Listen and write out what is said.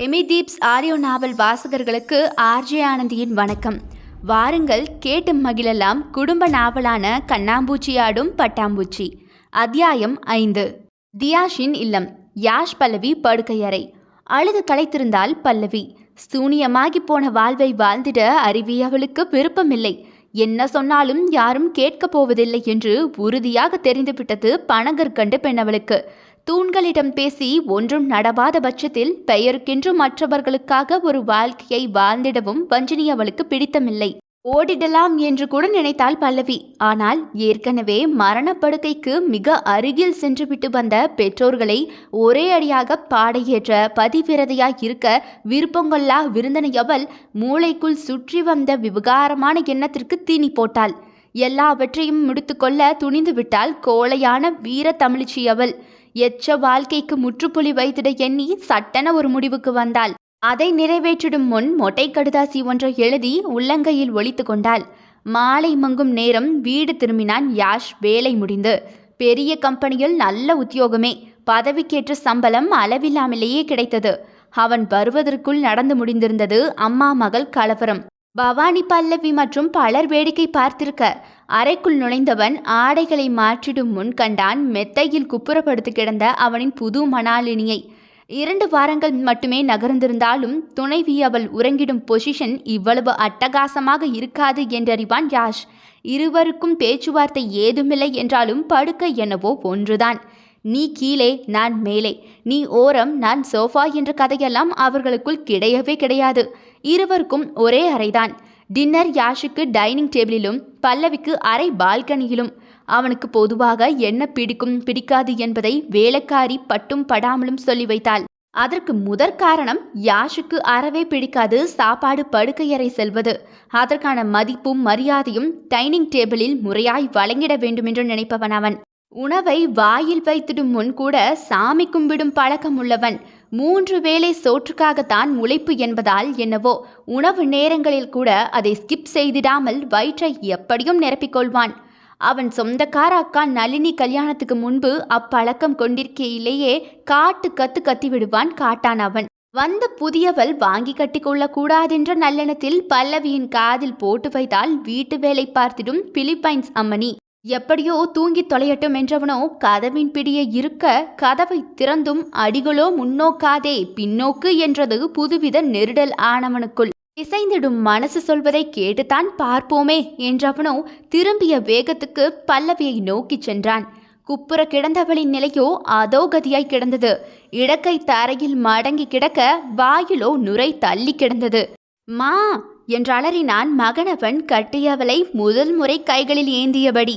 எமிதீப்ஸ் ஆரியோ நாவல் வாசகர்களுக்கு ஆர்ஜே ஆனந்தியின் வணக்கம். வாருங்கள் கேட்டு மகிழலாம் குடும்ப நாவலான கண்ணாம்பூச்சி ஆடும் பட்டாம்பூச்சி. அத்தியாயம் ஐந்து. தியாஷின் இல்லம். யாஷ் பல்லவி படுக்கையறை. அழுது களைத்திருந்தால் பல்லவி. சூனியமாகி போன வாழ்வை வாழ்ந்திட அருவி அவளுக்கு விருப்பமில்லை. என்ன சொன்னாலும் யாரும் கேட்கப் போவதில்லை என்று உறுதியாக தெரிந்துவிட்டது பணங்கற்கண்டு பெண்ணவளுக்கு. தூண்களிடம் பேசி ஒன்றும் நடவாத பட்சத்தில் பெயருக்கென்று மற்றவர்களுக்காக ஒரு வாழ்க்கையை வாழ்ந்திடவும் வஞ்சினி அவளுக்கு பிடித்தமில்லை. ஓடிடலாம் என்று கூட நினைத்தாள் பல்லவி. ஆனால் ஏற்கனவே மரணப்படுக்கைக்கு மிக அருகில் சென்றுவிட்டு வந்த பெற்றோர்களை ஒரே அடியாக பாடையேற்ற பதிவிரதையாய் இருக்க விருப்பங்கொள்ளா விருந்தனையவள் மூளைக்குள் சுற்றி வந்த விவகாரமான எண்ணத்திற்கு தீனி போட்டாள். எல்லாவற்றையும் முடித்துக்கொள்ள துணிந்து விட்டால் கோழையான வீர தமிழிச்சி அவள். எச்ச வாழ்க்கைக்கு முற்றுப்புள்ளி வைத்திட எண்ணி சட்டென ஒரு முடிவுக்கு வந்தாள். அதை நிறைவேற்றிடும் முன் மொட்டை கடுதாசி ஒன்றை எழுதி உள்ளங்கையில் ஒழித்து கொண்டாள். மாலை மங்கும் நேரம் வீடு திரும்பினான் யாஷ். வேலை முடிந்து. பெரிய கம்பெனியில் நல்ல உத்தியோகமே. பதவிக்கேற்ற சம்பளம் அளவில்லாமலேயே கிடைத்தது. அவன் வருவதற்குள் நடந்து முடிந்திருந்தது அம்மா மகள் கலவரம். பவானி பல்லவி மற்றும் பலர் வேடிக்கை பார்த்திருக்க. அறைக்குள் நுழைந்தவன் ஆடைகளை மாற்றிடும் முன் கண்டான் மெத்தையில் குப்புறப்படுத்து கிடந்த அவனின் புது மணாலினியை. இரண்டு வாரங்கள் மட்டுமே நகர்ந்திருந்தாலும் துணைவி அவள் உறங்கிடும் பொசிஷன் இவ்வளவு அட்டகாசமாக இருக்காது என்றறிவான் யாஷ். இருவருக்கும் பேச்சுவார்த்தை ஏதுமில்லை என்றாலும் படுக்கை என்னவோ ஒன்றுதான். நீ கீழே நான் மேலே. நீ ஓரம் நான் சோஃபா என்ற கதையெல்லாம் அவர்களுக்குள் கிடையவே கிடையாது. இருவருக்கும் ஒரே அறைதான். டின்னர் யாஷுக்கு டைனிங் டேபிளிலும் பல்லவிக்கு அறை பால்கனியிலும். அவனுக்கு பொதுவாக என்ன பிடிக்கும் பிடிக்காது என்பதை வேலைக்காரி பட்டும் படாமலும் சொல்லி வைத்தாள். அதற்கு முதற் காரணம் யாஷுக்கு அறவே பிடிக்காது சாப்பாடு படுக்கையறை செல்வது. அதற்கான மதிப்பும் மரியாதையும் டைனிங் டேபிளில் முறையாய் வழங்கிட வேண்டுமென்று நினைப்பவன் அவன். உணவை வாயில் வைத்திடும் முன் கூட சாமி கும்பிடும் பழக்கம் உள்ளவன். மூன்று வேளை சோற்றுக்காகத்தான் உழைப்பு என்பதால் என்னவோ உணவு நேரங்களில் கூட அதை ஸ்கிப் செய்திடாமல் வயிற்றை எப்படியும் நிரப்பிக்கொள்வான் அவன் சொந்தக்கார அக்கா நளினி கல்யாணத்துக்கு முன்பு அப்பழக்கம் கொண்டிருக்கையிலேயே காட்டு கத்து கத்தி விடுவான் காட்டான் அவன். வந்த புதியவள் வாங்கி கட்டிக்கொள்ள கூடாதென்ற நல்லெண்ணத்தில் பல்லவியின் காதில் போட்டு வைத்தால் வீட்டு வேலை பார்த்திடும் பிலிப்பைன்ஸ் அம்மணி. எப்படியோ தூங்கி தொலையட்டும் என்றவனோ கதவின் பிடியே இருக்க கதவை திறந்தும் அடிகளோ முன்னோக்காதே பின்னோக்கு என்றது புதுவித நெருடல் ஆனவனுக்குள். இசைந்திடும் மனசு சொல்வதை கேட்டுத்தான் பார்ப்போமே என்றவனோ திரும்பிய வேகத்துக்கு பல்லவியை நோக்கிச் சென்றான். குப்புற கிடந்தவளின் நிலையோ அதோகதியாய் கிடந்தது. இடக்கை தரையில் மடங்கி கிடக்க வாயிலோ நுரை தள்ளி கிடந்தது. மா என்றலறினான் மகனவன் கட்டியவளை முதல் முறை கைகளில் ஏந்தியபடி.